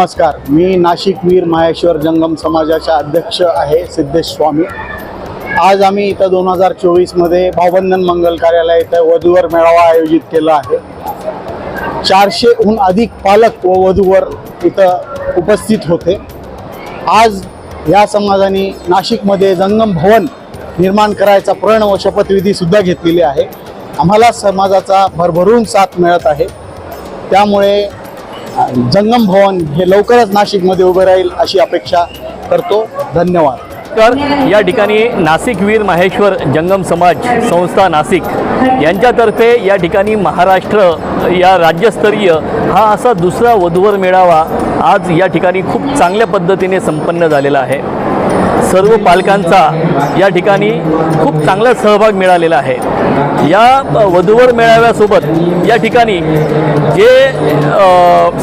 नमस्कार. मी नाशिक वीर माहेश्वर जंगम समाजाचा अध्यक्ष आहे सिद्धेश स्वामी आज आम्ही इथं दोन हजार चोवीसमध्ये भावबंधन मंगल कार्यालय इथं वधूवर मेळावा आयोजित केला आहे. चारशेहून अधिक पालक व वधूवर इथं उपस्थित होते. आज या समाजाने नाशिकमध्ये जंगम भवन निर्माण करायचा प्रण व शपथविधीसुद्धा घेतलेली आहे. आम्हाला समाजाचा भरभरून साथ मिळत आहे. त्यामुळे जंगम भवन हे लवकरच नाशिकमध्ये उभं राहील अशी अपेक्षा करतो. धन्यवाद. तर या ठिकाणी नाशिक वीर माहेश्वर जंगम समाज संस्था नाशिक यांच्यातर्फे या ठिकाणी महाराष्ट्र या राज्यस्तरीय हा असा दुसरा वधूवर मेळावा आज या ठिकाणी खूप चांगल्या पद्धतीने संपन्न झालेला आहे. सर्व पालकांचा या ठिकाणी खूप चांगला सहभाग मिळालेला आहे. या वधूवर मेळाव्यासोबत या ठिकाणी जे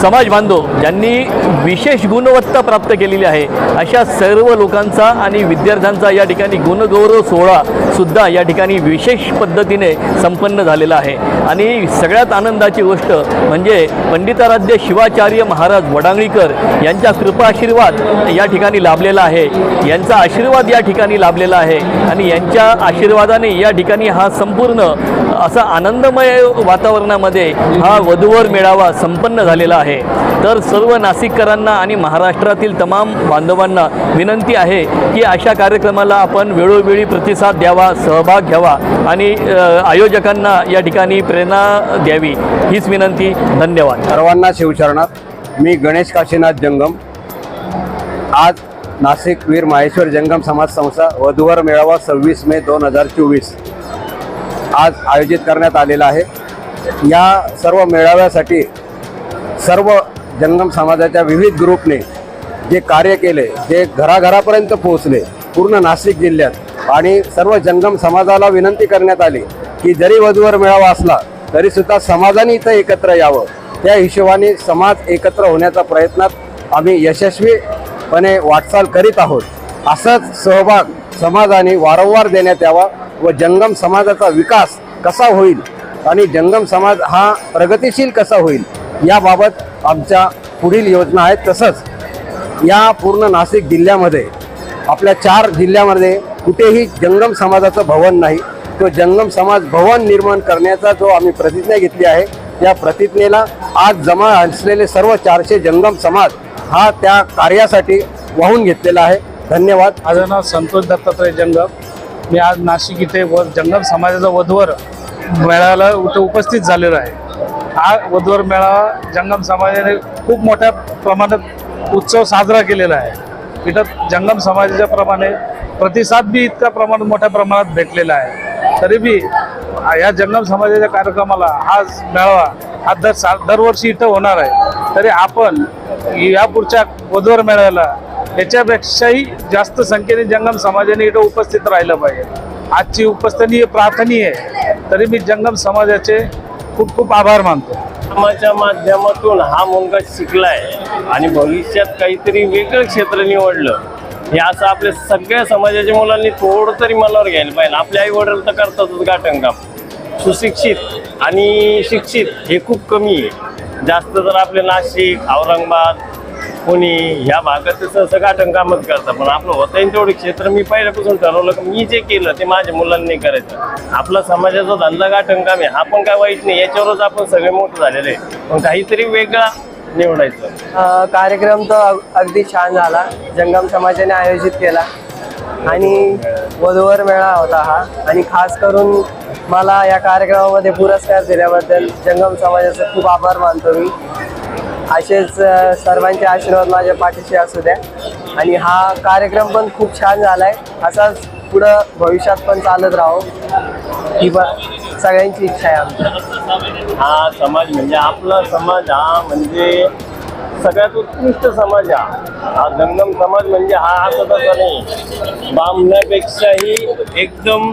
समाज बांधव ज्यांनी विशेष गुणवत्ता प्राप्त केलेली आहे अशा सर्व लोकांचा आणि विद्यार्थ्यांचा या ठिकाणी गुणगौरव सोहळा सुद्धा या ठिकाणी विशेष पद्धतीने संपन्न झालेला आहे. आणि सगळ्यात आनंदाची गोष्ट म्हणजे पंडिताराध्य शिवाचार्य महाराज वडांगळीकर यांचा कृपाशीर्वाद या ठिकाणी लाभलेला आहे. यांचा आशीर्वाद या ठिकाणी लाभलेला आहे. आणि यांच्या आशीर्वादाने या ठिकाणी हा संपूर्ण असा आनंदमय वातावरणामध्ये हा वधूवर मेळावा संपन्न झालेला आहे. तर सर्व नाशिककरांना आणि महाराष्ट्रातील तमाम बांधवांना विनंती आहे की अशा कार्यक्रमाला आपण वेळोवेळी प्रतिसाद द्यावा सहभाग घ्यावा आणि आयोजकांना या ठिकाणी प्रेरणा द्यावी हीच विनंती. धन्यवाद. सर्वांना शिवचरणात मी गणेश काशीनाथ जंगम. आज नाशिक वीर माहेश्वर जंगम समाज संस्था वधूवर मेळावा सव्वीस मे दोन हजार चोवीस आज आयोजित करण्यात आलेला आहे. या सर्व मेळाव्यासाठी सर्व जंगम समाजाच्या विविध ग्रुपने जे कार्य केले जे घराघरापर्यंत पोहोचले पूर्ण नाशिक जिल्ह्यात आणि सर्व जंगम समाजाला विनंती करण्यात आली की जरी वधूवर मेळावा असला तरीसुद्धा समाजाने इथं एकत्र यावं. त्या हिशोबाने समाज एकत्र होण्याच्या प्रयत्नात आम्ही यशस्वी पणे वाटचाल करीत आहोत. असंच सहभाग समाजाने वारंवार देण्यात यावा व जंगम समाजाचा विकास कसा होईल आणि जंगम समाज हा प्रगतिशील कसा होईल याबाबत आमच्या पुढील योजना आहेत. तसंच या पूर्ण नाशिक जिल्ह्यामध्ये आपल्या चार जिल्ह्यामध्ये कुठेही जंगम समाजाचं भवन नाही. तो जंगम समाज भवन निर्माण करण्याचा जो आम्ही प्रतिज्ञा घेतली आहे या प्रतिज्ञेला आज जमा असलेले सर्व चारशे जंगम समाज हा त्या कार्यासाठी वाहून घेतलेला आहे. धन्यवाद. माझं नाव संतोष दत्तात्रय जंगम. मी आज नाशिक इथे व जंगम समाजाचा वधवर मेळाव्याला इथं उपस्थित झालेलो आहे. हा वधवर मेळावा जंगम समाजाने खूप मोठ्या प्रमाणात उत्सव साजरा केलेला आहे. इथं जंगम समाजाच्या प्रमाणे प्रतिसाद बी इतका प्रमाणात मोठ्या प्रमाणात भेटलेला आहे. तरी बी या जंगम समाजाच्या कार्यक्रमाला हा मेळावा हा दर सा दरवर्षी इथं होणार आहे. तरी आपण या पुढच्या वधवर मेळाव्याला याच्यापेक्षाही जास्त संख्येने जंगम समाजाने इथं उपस्थित राहिलं पाहिजे. आजची उपस्थिती प्रार्थनीय आहे. तरी मी जंगम समाजाचे खूप खूप आभार मानतो. कामाच्या माध्यमातून हा मुलगा शिकलाय आणि भविष्यात काहीतरी वेगळं क्षेत्र निवडलं हे असं आपल्या सगळ्या समाजाच्या मुलांनी थोडं तरी मनावर घ्यायला पाहिजे. आपले आई वडील तर करतातच गाठण काम. सुशिक्षित आणि शिक्षित हे खूप कमी आहे. जास्त जर आपले नाशिक औरंगाबाद पुणे ह्या भागात ते सहसा गाठण कामच करतात. पण आपलं होतं येईल तेवढं क्षेत्र मी पहिल्यापासून ठरवलं की मी जे केलं ते माझ्या मुलांनी करायचं. आपला समाजाचा धंदा गाठण काम आहे हा पण काय वाईट नाही. याच्यावरच आपण सगळे मोठं झालेले आहे. पण काहीतरी वेगळा निवडायचं. कार्यक्रम तर अगदी छान झाला. जंगम समाजाने आयोजित केला. आणि वधूवर मेळा होता हा. आणि खास करून मला या कार्यक्रमामध्ये पुरस्कार दिल्याबद्दल जंगम समाजाचे खूप आभार मानतो मी. असेच सर्वांचे आशीर्वाद माझ्या पाठीशी असू द्या. आणि हा कार्यक्रम पण खूप छान झाला आहे असाच पुढं भविष्यात पण चालत राहो. ही सगळ्यांची इच्छा आहे आमची. हा समाज म्हणजे आपला समाज हा म्हणजे सगळ्यात उत्कृष्ट समाज हा. हा जंगम समाज म्हणजे हा असं तसा नाही. बामण्यापेक्षाही एकदम